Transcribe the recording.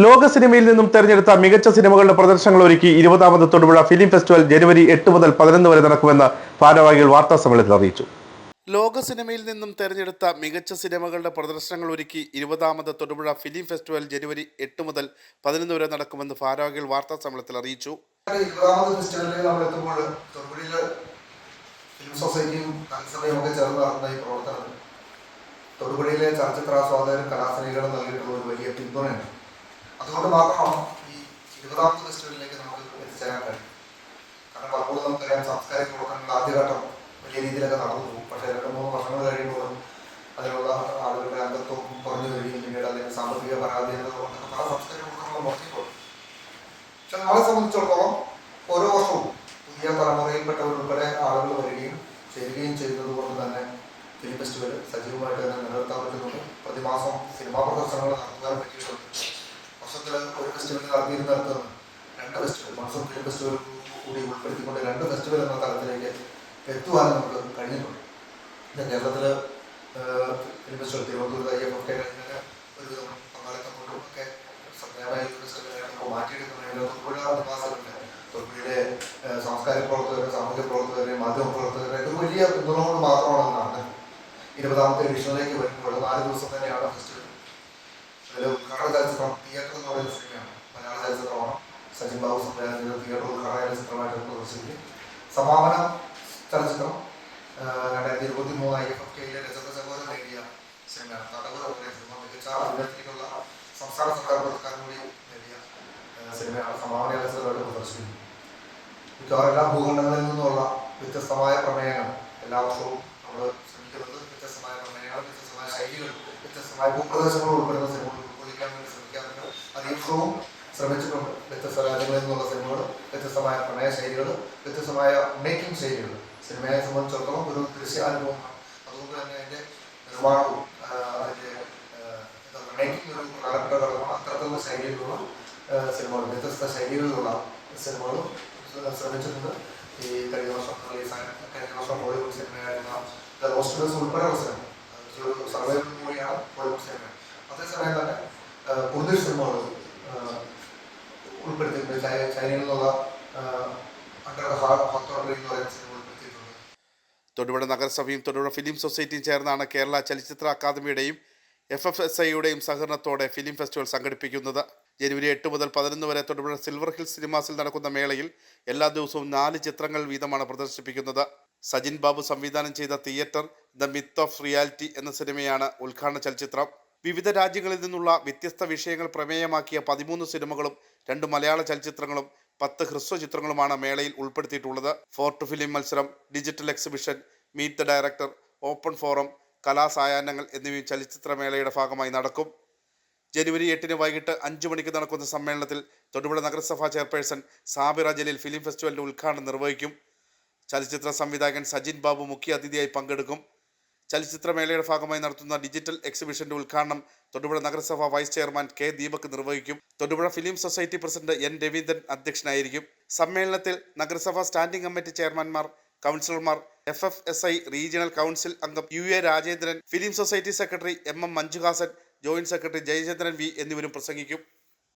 ലോക സിനിമയിൽ നിന്നും തെരഞ്ഞെടുത്ത മികച്ച സിനിമകളുടെ പ്രദർശനങ്ങൾ ഒരുക്കി ഇരുപതാമത് തൊടുപുഴ ഫിലിം ഫെസ്റ്റിവൽ ജനുവരി എട്ട് മുതൽ പതിനൊന്ന് വരെ നടക്കുമെന്ന് ഭാരവാഹികൾ വാർത്താ സമ്മേളനത്തിൽ അറിയിച്ചു. ലോക സിനിമയിൽ നിന്നും തെരഞ്ഞെടുത്ത മികച്ച സിനിമകളുടെ പ്രദർശനങ്ങൾ ഒരുക്കി ഇരുപതാമത് തൊടുപുഴ ഫിലിം ഫെസ്റ്റിവൽ ജനുവരി എട്ട് മുതൽ പതിനൊന്ന് വരെ നടക്കുമെന്ന് ഭാരവാഹികൾ വാർത്താ സമ്മേളനത്തിൽ അറിയിച്ചു. ഇരുപതാമത് ഫെസ്റ്റിവലിൽ നമ്മൾ എത്തുമ്പോൾ തൊടുപുഴയിൽ ഫിലിം സൊസൈറ്റിയും ഒക്കെ ചേർന്ന് നടത്തുന്ന ഈ പ്രവർത്തനം തൊടുപുഴയിലെ ചലച്ചിത്ര ആസ്വാദകരും കലാസ്നേഹികളും നൽകിയിട്ടുള്ള ഒരു വലിയ പിന്തുണയാണ്. അതുകൊണ്ട് മാത്രമാണ് ഈ ഇരുപതാമത്തെ ഫെസ്റ്റിവലിലേക്ക് നമുക്ക് എത്തിച്ചേരാൻ കഴിയും കാരണം പലപ്പോഴും നമുക്കറിയാം സാംസ്കാരിക പ്രവർത്തനങ്ങളുടെ ആദ്യഘട്ടം വലിയ രീതിയിലൊക്കെ നടന്നു പോകും. പക്ഷേ രണ്ട് മൂന്ന് വർഷങ്ങൾ കഴിയുമ്പോൾ അതിലുള്ള ആളുകളുടെ അംഗത്വം കുറഞ്ഞു വരികയും പിന്നീട് അല്ലെങ്കിൽ സാമ്പത്തിക പരാധീനത കൊണ്ടൊക്കെ പല സാംസ്കാരിക പ്രവർത്തനങ്ങളും മുടങ്ങിപ്പോകും പക്ഷെ നമ്മളെ സംബന്ധിച്ചിടത്തോളം ഓരോ വർഷവും പുതിയ തലമുറയിൽപ്പെട്ടവരുൾപ്പെടെ ആളുകൾ വരികയും ചേരുകയും ചെയ്യുന്നത് കൊണ്ട് തന്നെ ഫിലിം ഫെസ്റ്റിവൽ സജീവമായിട്ട് തന്നെ നിലനിർത്താൻ പറ്റുന്നുണ്ട്. പ്രതിമാസം സിനിമാ പ്രദർശനങ്ങൾ നടത്താൻ പറ്റിയിട്ടുണ്ട് ഒരു ഫെസ്റ്റിവൽ നടത്തുന്നു രണ്ട് ഫെസ്റ്റിവൽ മൺസൂൺ ഫിലിം ഫെസ്റ്റിവൽ കൂടി ഉൾപ്പെടുത്തിക്കൊണ്ട് രണ്ട് ഫെസ്റ്റിവൽ എന്ന തലത്തിലേക്ക് എത്തുവാൻ നമുക്ക് കഴിഞ്ഞിട്ടുണ്ട്. ഇത് കേരളത്തിൽ ഫിലിം ഫെസ്റ്റിവൽ തിരുവനന്തപുരത്ത് ഐ എഫ് ഒക്കെ ഒരു പങ്കാളിത്തം കൊണ്ടും ഒക്കെ സത്യമായ ഫെസ്റ്റിവലായിട്ട് മാറ്റിയെടുക്കുന്നതിന് നിവാസികളുടെ തൊടുപുഴയിലെ സാംസ്കാരിക പ്രവർത്തകരെ സാമൂഹ്യ പ്രവർത്തകരെ മാധ്യമ പ്രവർത്തകരെ ഇത് വലിയ പിന്തുണ കൊണ്ട് മാത്രമാണ് നടന്നത് ഇരുപതാമത്തെ എഡിഷനിലേക്ക് വരുമ്പോൾ നാല് ദിവസം തന്നെയാണ് ഫെസ്റ്റിവൽ അതിൽ ഉദ്ഘാടന ചലച്ചിത്രം തിയേറ്റർ എന്ന് പറയുന്ന സിനിമയാണ്. സച്ചിൻ ബാബു സംവിധാനം തിയേറ്ററിൽ കാണാനുള്ള ചിത്രമായിട്ട് പ്രദർശിപ്പിക്കും സമാപന ചലച്ചിത്രം രണ്ടായിരത്തി ഇരുപത്തി മൂന്ന് ഐ എഫ് എഫ് കെയിലെ രജത സഹോദരൻ നേടിയ തടവ് തുടങ്ങിയ സിനിമ മികച്ച അഭിനയത്തിനുള്ള സംസ്ഥാന സർക്കാർ പുരസ്കാരം കൂടി നേടിയ സിനിമയാണ് സമാപന ചലച്ചിത്രമായിട്ട് പ്രദർശിപ്പിക്കും മിക്കവാറും എല്ലാ ഭൂഖണ്ഡങ്ങളിൽ നിന്നുള്ള വ്യത്യസ്തമായ പ്രമേയങ്ങൾ എല്ലാ വർഷവും നമ്മൾ ശ്രമിക്കുന്നത് വ്യത്യസ്തമായ പ്രമേയങ്ങൾ വ്യത്യസ്തമായ ശൈലികൾ വ്യത്യസ്തമായ ഭൂപ്രദേശങ്ങൾ ഉൾപ്പെടുന്ന സിനിമകൾ ഉൾക്കൊള്ളിക്കാൻ വേണ്ടി ശ്രമിക്കാറുണ്ട്. അത് ശ്രമിച്ചിട്ടുണ്ട്. വ്യത്യസ്ത രാജ്യങ്ങളിൽ നിന്നുള്ള സിനിമകൾ വ്യത്യസ്തമായ പ്രണയ ശൈലികൾ വ്യത്യസ്തമായ മേക്കിംഗ് ശൈലികൾ സിനിമയെ സംബന്ധിച്ചിടത്തോളം ഒരു ദൃശ്യാനുഭവമാണ് അതുകൊണ്ട് തന്നെ അതിന്റെ നിർമ്മാണവും അതിന്റെ മേക്കിംഗ് ഒരു പ്രധാനപ്പെട്ട ഘടകമാണ് അത്തരത്തിലുള്ള ശൈലിയിലുള്ള സിനിമകൾ വ്യത്യസ്ത ശൈലികളിലുള്ള സിനിമകളും ശ്ര- ശ്രമിച്ചിട്ടുണ്ട്. ഈ കഴിഞ്ഞ വർഷം റിലീസായ കഴിഞ്ഞ വർഷം ബോളിവുഡ് സിനിമയായിരുന്ന ദ റോസ്റ്റേഴ്സ് ഉൾപ്പെടെയുള്ള സിനിമ. ഒരു സർവൈവൽ മൂവിയാണ് സിനിമ. അതേസമയം തന്നെ പുതിയ കുർദിഷ് സിനിമകൾ ആഹ് ഉൾപ്പെടുത്തിയിട്ടുണ്ട് ചൈ- ചൈനയിൽ നിന്നുള്ള അണ്ടർ ഹാർട്ട് ഹോത്തോണ്ടറി എന്ന് പറയുന്ന സിനിമ തൊടുപുഴ നഗരസഭയും തൊടുപുഴ ഫിലിം സൊസൈറ്റിയും ചേർന്നാണ് കേരള ചലച്ചിത്ര അക്കാദമിയുടെയും എഫ് എഫ് എസ് ഐയുടെയും സഹകരണത്തോടെ ഫിലിം ഫെസ്റ്റിവൽ സംഘടിപ്പിക്കുന്നത്. ജനുവരി എട്ട് മുതൽ പതിനൊന്ന് വരെ തൊടുപുഴ സിൽവർ ഹിൽ സിനിമാസിൽ നടക്കുന്ന മേളയിൽ എല്ലാ ദിവസവും നാല് ചിത്രങ്ങൾ വീതമാണ് പ്രദർശിപ്പിക്കുന്നത്. സജിൻ ബാബു സംവിധാനം ചെയ്ത theatre the myth of reality എന്ന സിനിമയാണ് ഉദ്ഘാടന ചലച്ചിത്രം. വിവിധ രാജ്യങ്ങളിൽ നിന്നുള്ള വ്യത്യസ്ത വിഷയങ്ങൾ പ്രമേയമാക്കിയ പതിമൂന്ന് സിനിമകളും രണ്ട് മലയാള ചലച്ചിത്രങ്ങളും പത്ത് ഹ്രസ്വ ചിത്രങ്ങളുമാണ് മേളയിൽ ഉൾപ്പെടുത്തിയിട്ടുള്ളത്. ഫോർട്ട് ഫിലിം മത്സരം digital exhibition meet the director open forum കലാസായാഹ്നങ്ങൾ എന്നിവയും ചലച്ചിത്രമേളയുടെ ഭാഗമായി നടക്കും. ജനുവരി എട്ടിന് വൈകിട്ട് അഞ്ചു മണിക്ക് നടക്കുന്ന സമ്മേളനത്തിൽ തൊടുപുഴ നഗരസഭാ ചെയർപേഴ്സൺ സാബിറ ജലീൽ ഫിലിം ഫെസ്റ്റിവലിന്റെ ഉദ്ഘാടനം നിർവഹിക്കും. ചലച്ചിത്ര സംവിധായകൻ സജിൻ ബാബു മുഖ്യ അതിഥിയായി പങ്കെടുക്കും. ചലച്ചിത്രമേളയുടെ ഭാഗമായി നടത്തുന്ന ഡിജിറ്റൽ എക്സിബിഷന്റെ ഉദ്ഘാടനം തൊടുപുഴ നഗരസഭ വൈസ് ചെയർമാൻ കെ ദീപക് നിർവഹിക്കും. Thodupuzha film society president N Raveendran അധ്യക്ഷനായിരിക്കും. സമ്മേളനത്തിൽ നഗരസഭ സ്റ്റാൻഡിംഗ് കമ്മിറ്റി ചെയർമാൻമാർ കൗൺസിലർമാർ F F S I regional council അംഗം U A Rajendran film society secretary M M Manjuhasan joint secretary Jayachandran V എന്നിവരും പ്രസംഗിക്കും.